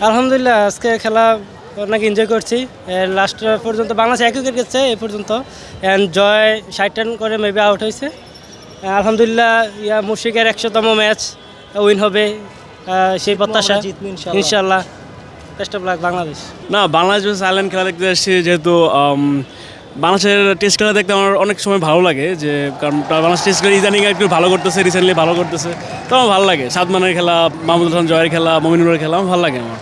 আলহামদুলিল্লাহ আজকে খেলা অনেক এনজয় করছি। লাস্ট পর্যন্ত বাংলাদেশ এক উইকেট গেছে এই পর্যন্ত। অ্যান্ড জয় ষাট রান করে মেবি আউট হয়েছে। আলহামদুলিল্লাহ ইয়া মুশিকের একশোতম ম্যাচ উইন হবে সেই প্রত্যাশা। ইনশাআল্লাহ। ইনশাল্লাহ বেস্ট অফ লাক বাংলাদেশ। না বাংলাদেশ আইল্যান্ড খেলা দেখতে এসেছি যেহেতু বাংলাদেশের টেস্ট খেলা দেখতে আমার অনেক সময় ভালো লাগে যে, কারণ বাংলাদেশ টেস্ট খেলা ইদানিং একটু ভালো করতেছে রিসেন্টলি ভালো করতেছে। তো আমার ভালো লাগে। সাদমানের খেলা, মাহমুদুল হাসান জয়ের খেলা মমিনুরের খেলা, আমার ভালো লাগে আমার।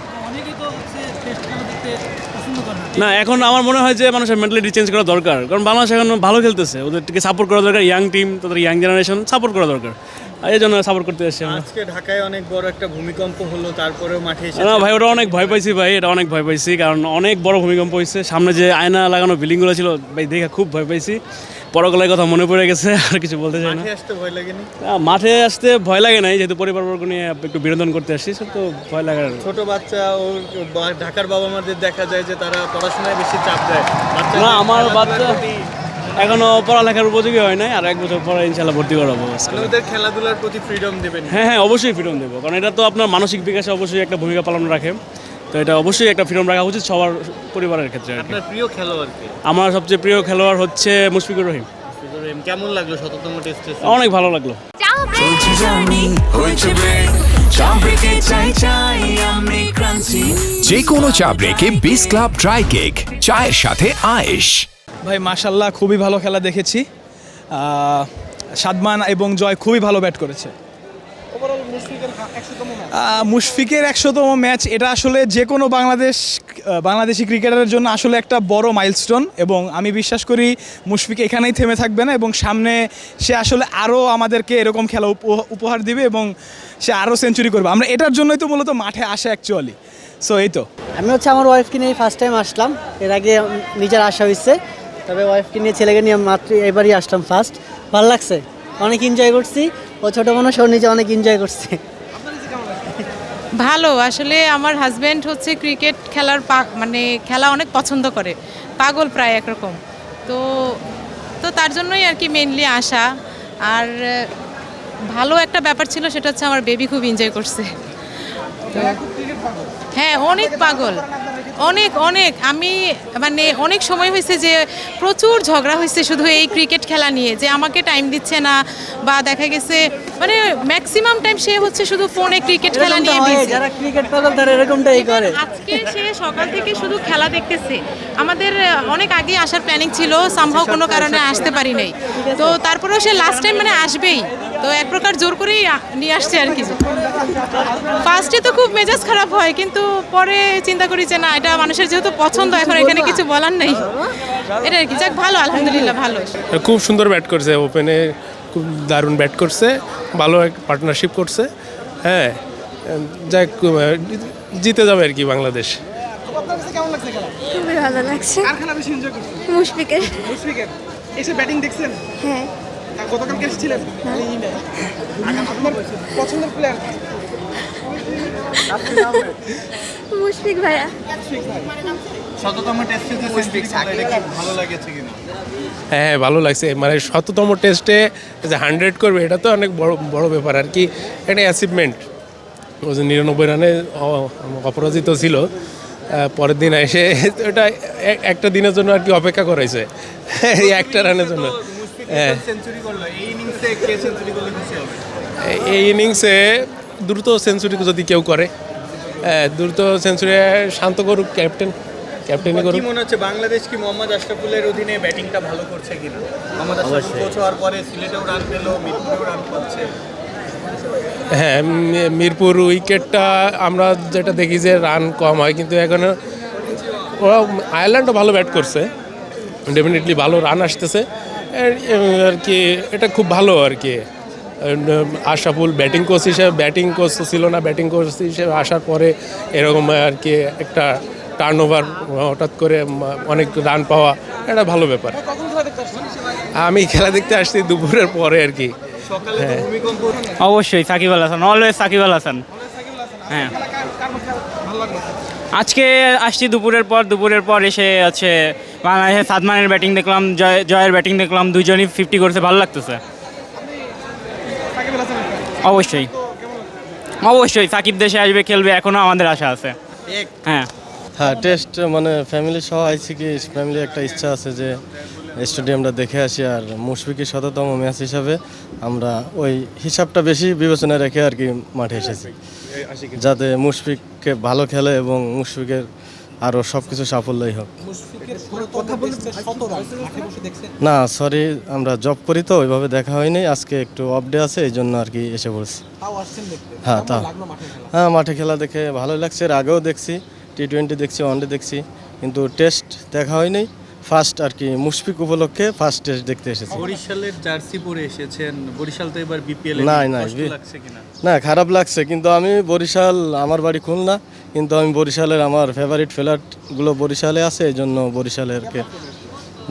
না, এখন আমার মনে হয় যে মানুষের মেন্টালিটি চেঞ্জ করা দরকার। কারণ বাংলাদেশ এখন ভালো খেলতেছে। ওদেরকে সাপোর্ট করা দরকার। ইয়াং টিম তাদের ইয়াং জেনারেশন সাপোর্ট করা দরকার। এই জন্য সাপোর্ট করতে এসেছি আজকে ঢাকায় অনেক বড় একটা ভূমিকম্প হলো তারপরেও মাঠে এসে না ভাই ওটা অনেক ভয় পাইছি ভাই এটা অনেক ভয় পাইছি কারণ অনেক বড় ভূমিকম্প হয়েছে। সামনে যে আয়না লাগানো বিল্ডিংগুলো ছিল ভাই দেখে খুব ভয় পাইছি। পরকালের কথা মনে পড়ে গেছে আর কিছু বলতে চাই না। আসতে ভয় লাগেনি? মাঠে আসতে ভয় লাগে নাই যেহেতু পরিবারবর্গ নিয়ে একটু বিনোদন করতে আসছি সব তো ভয় লাগার ছোট বাচ্চা ও ঢাকার বাবা মাদের দেখা যায় যে তারা পড়াশোনায় বেশি চাপ দেয়। না আমার বাচ্চা এখনও পড়ালেখার উপযোগী হয় নাই আর এক বছর পরে ইনশাল্লাহ ভর্তি করাবো ওদের খেলাধুলার প্রতি ফ্রিডম দেবেন। হ্যাঁ হ্যাঁ অবশ্যই ফ্রিডম দেবো কারণ এটা তো আপনার মানসিক বিকাশে অবশ্যই একটা ভূমিকা পালন রাখে। তো এটা অবশ্যই একটা ফ্রিডম রাখা উচিত সবার পরিবারের ক্ষেত্রে আপনার প্রিয় খেলোয়াড় কে আমার সবচেয়ে প্রিয় খেলোয়াড় হচ্ছে মুশফিকুর রহিম। কেমন লাগল শততম টেস্টে অনেক ভালো লাগল। যে কোনো চা ব্রেকে বিস ক্লাব ড্রাই কেক চায়ের সাথে আয়েশ। ভাই মাশাল্লাহ খুবই ভালো খেলা দেখেছি। সাদমান এবং জয় খুবই ভালো ব্যাট করেছে। মুশফিকের একশোতম ম্যাচ এটা আসলে যে কোনো বাংলাদেশ বাংলাদেশি ক্রিকেটারের জন্য আসলে একটা বড় মাইলস্টোন এবং আমি বিশ্বাস করি মুশফিক এখানেই থেমে থাকবে না এবং সামনে সে আসলে আরও আমাদেরকে এরকম খেলা উপ- উপহার দিবে এবং সে আরও সেঞ্চুরি করবে। আমরা এটার জন্যই তো মূলত মাঠে আসে অ্যাকচুয়ালি সো এই তো। আমি হচ্ছে আমার ওয়াইফকে নিয়ে ফার্স্ট টাইম আসলাম। এর আগে নিজের আশা হয়েছে তবে ওয়াইফকে নিয়ে, ছেলেকে নিয়ে মাত্র এবারই আসলাম ফার্স্ট ভালো লাগছে। অনেক এনজয় করছি। ও ছোটো মানুষ ওর নিজে অনেক এনজয় করছে। ভালো। আসলে আমার হাজব্যান্ড হচ্ছে ক্রিকেট খেলার পা- মানে খেলা অনেক পছন্দ করে। পাগল প্রায় একরকম। তো তো তার জন্যই আর কি মেনলি আসা। আর, ভালো একটা ব্যাপার ছিল, সেটা হচ্ছে আমার বেবি খুব এনজয় করছে। হ্যাঁ অনেক পাগল। অনেক অনেক। আমি মানে অনেক সময় হয়েছে যে প্রচুর ঝগড়া হয়েছে শুধু এই ক্রিকেট খেলা নিয়ে যে আমাকে টাইম দিচ্ছে না বা দেখা গেছে মানে ম্যাক্সিমাম টাইম সে হচ্ছে শুধু ফোনে ক্রিকেট খেলা নিয়ে যারা ক্রিকেট পাগল তারা এরকমটাই করে। আজকে সে সকাল থেকে শুধু খেলা দেখতেছে। আমাদের অনেক আগে আসার প্ল্যানিং ছিল সামহাও কোনো কারণে আসতে পারি নাই। তো তারপরেও সে লাস্ট টাইম মানে আসবেই। তো এক প্রকার জোর করেই নিয়ে আসছে আর কি। ফার্স্টে তো খুব মেজাজ খারাপ হয় কিন্তু পরে চিন্তা করি যে না এটা মানুষের যেহেতু পছন্দ এখন এখানে কিছু বলার নেই। এটা আর কি যাক ভালো আলহামদুলিল্লাহ ভালো খুব সুন্দর ব্যাট করছে ওপেনে খুব দারুণ ব্যাট করছে ভালো এক পার্টনারশিপ করছে হ্যাঁ যাক জিতে যাবে আর কি বাংলাদেশ। খুবই ভালো লাগছে। কার খেলা বেশি এনজয় করছেন মুশফিকের। মুশফিকের। এসে ব্যাটিং দেখছেন? হ্যাঁ। গতকালকে এসেছিলেন? আপনার পছন্দের প্লেয়ার মুশফিক ভাইয়া। শততম টেস্টে যে সেঞ্চুরি করল এটা কি ভালো লাগেছে কিনা? হ্যাঁ হ্যাঁ ভালো লাগছে। মানে শততম টেস্টে যে হান্ড্রেড করবে এটা তো অনেক বড় বড় ব্যাপার। আর কি একটা অ্যাচিভমেন্ট ও যে নিরানব্বই রানে অপরাজিত ছিল। পরের দিন এসে এটা একটা দিনের জন্য আর কি অপেক্ষা করাইছে। এই একটা রানের জন্য। হ্যাঁ এই ইনিংসে এই- এই ইনিংসে দ্রুত সেঞ্চুরি যদি কেউ করে হ্যাঁ, দ্রুত সেঞ্চুরি শান্ত করুক ক্যাপ্টেন ক্যাপ্টেনই করুক। মনে হচ্ছে বাংলাদেশ কি মোহাম্মদ আশরাফুলের অধীনে ব্যাটিংটা ভালো করছে কিনা? মোহাম্মদ আশরাফুল কোচ হওয়ার পরে সিলেটেও রান পেল মিরপুরেও রান পাচ্ছে হ্যাঁ মিরপুর উইকেটটা আমরা যেটা দেখি যে রান কম হয় কিন্তু এখানে ওরা আয়ারল্যান্ডও ভালো ব্যাট করছে। ডেফিনেটলি ভালো রান আসতেছে। আর- কি এটা খুব ভালো আর কি। আশাফুল ব্যাটিং কোচ হিসেবে ব্যাটিং কোচ ছিল না ব্যাটিং কোচ হিসেবে আসার পরে এরকম আর কি একটা টার্ন ওভার হঠাৎ করে অনেক রান পাওয়া এটা ভালো ব্যাপার। আমি খেলা দেখতে আসছি দুপুরের পরে আর কি। সকালে অবশ্যই সাকিব আল হাসান অলওয়েজ সাকিব আল হাসান। হ্যাঁ। আজকে আসছি দুপুরের পর দুপুরের পর এসে আছে বাংলাদেশের সাদমানের ব্যাটিং দেখলাম জয় জয়ের ব্যাটিং দেখলাম দুজনই ফিফটি করেছে ভালো লাগতেছে। অবশ্যই। অবশ্যই সাকিব দেশে আসবে খেলবে এখনও আমাদের আশা আছে। হ্যাঁ। হ্যাঁ টেস্ট মানে ফ্যামিলি সহ আইসি কি ফ্যামিলি একটা ইচ্ছা আছে যে স্টেডিয়ামটা দেখে আসি আর মুশফিকের শততম ম্যাচ হিসাবে আমরা ওই হিসাবটা বেশি বিবেচনায় রেখে আর কি মাঠে এসেছি। যাতে মুশফিককে ভালো খেলে এবং মুশফিকের আরও সব কিছু সাফল্যই হোক। না সরি আমরা জব করি তো ওইভাবে দেখা হয়নি। আজকে একটু অফ ডে আছে এই জন্য আর কি এসে পড়ছি। হ্যাঁ তা হ্যাঁ মাঠে খেলা দেখে ভালোই লাগছে এর আগেও দেখছি টি টোয়েন্টি দেখছি ওয়ানডে দেখছি কিন্তু টেস্ট দেখা হয়নি। ফার্স্ট আর কি মুশফিক উপলক্ষে ফার্স্ট টেস্ট দেখতে এসেছি। বরিশালের জার্সি পরে এসেছেন। বরিশাল তো এবার বিপিএল না, না, লাগছে কিনা? না খারাপ লাগছে কিন্তু আমি বরিশাল আমার বাড়ি খুলনা কিন্তু আমি বরিশালের আমার ফেভারিট ফ্ল্যাটগুলো বরিশালে আছে এই জন্য বরিশালেরকে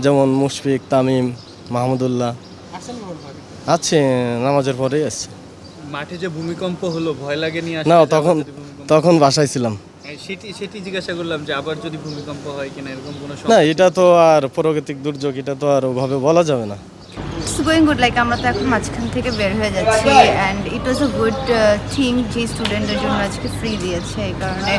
যেমন মুশফিক তামিম মাহমুদুল্লাহ? আছে নামাজের পরেই আছে। মাঠে যে ভূমিকম্প হলো ভয় লাগে নিয়ে না তখন তখন বাসায় ছিলাম। সেটি সেটি জিজ্ঞাসা করলাম যে আবার যদি ভূমিকম্প হয় কিনা এরকম কোনো না এটা তো আর প্রাকৃতিক দুর্যোগ এটা তো আর ওভাবে বলা যাবে না। ইটস গোয়িং গুড লাইক আমরা তো এখন মাঝখান থেকে বের হয়ে যাচ্ছি and it was a good thing যে স্টুডেন্টদের জন্য আজকে ফ্রি দিয়েছে এই কারণে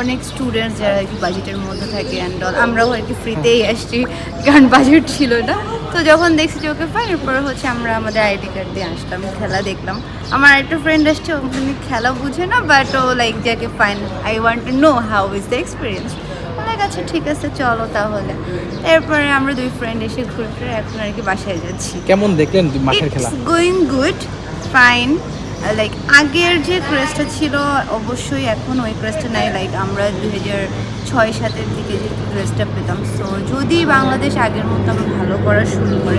অনেক স্টুডেন্ট যারা আর কি বাজেটের মধ্যে থাকে অ্যান্ড আমরাও আর কি ফ্রিতেই আসছি কারণ বাজেট ছিল না। তো যখন দেখছি যে ওকে পাই এরপরে হচ্ছে আমরা আমাদের আইডি কার্ড দিয়ে আসলাম খেলা দেখলাম। আমার একটা ফ্রেন্ড আসছে ওখানে খেলা বুঝে না? বাট ও লাইক যাকে fine I want to know how is the experience অনেক আচ্ছা ঠিক আছে চলো তাহলে। এরপরে আমরা দুই ফ্রেন্ড এসে ঘুরে ফিরে এখন আর কি বাসায় যাচ্ছি। কেমন দেখলেন মাঠের খেলা? গোয়িং গুড ফাইন লাইক আগের যে ক্রেজটা ছিল অবশ্যই এখন ওই ক্রেজটা নাই। লাইক আমরা দু হাজার ছয় সাতের দিকে যে ক্রেজটা পেতাম। সো যদি বাংলাদেশ আগের মতো আবার ভালো করা শুরু করে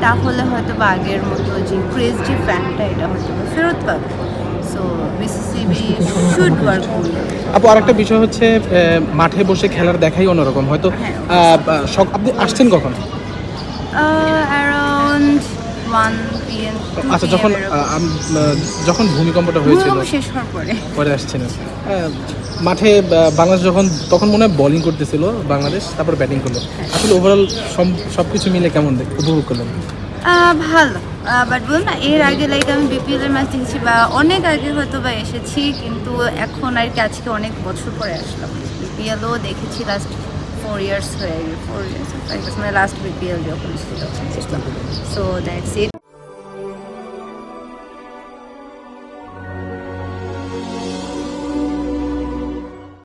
তাহলে হয়তো বা আগের মতো যে ক্রেজ যে ফ্যানটা এটা হয়তো বা ফেরত পাবে। সো বিসিসিবি শুড ওয়ার্ক আপু আরেকটা বিষয় হচ্ছে মাঠে বসে খেলার দেখাই অন্যরকম। হয়তো সক- আপনি আসছেন কখন? ওয়ান আচ্ছা যখন যখন ভূমিকম্পটা হয়েছিল শেষ হওয়ার পরে। পরে আসছিলেন আহ, মাঠে বাংলাদেশ যখন তখন মনে হয় বোলিং করতেছিল বাংলাদেশ তারপর ব্যাটিং করল। আসলে ওভারঅল সব কিছু মিলে কেমন দেখ উপভোগ করলেন? ভালো। বাট বল না এর আগে লাইক আমি বিপিএল এর ম্যাচ দেখেছি বা অনেক আগে হয়তো বা এসেছি কিন্তু এখন আর কি আজকে অনেক বছর পরে আসলাম। বিপিএলও দেখেছি লাস্ট ফোর ইয়ার্স হয়ে গেছে ফোর ইয়ার্স মানে লাস্ট বিপিএল যখন ছিল সো দ্যাটস ইট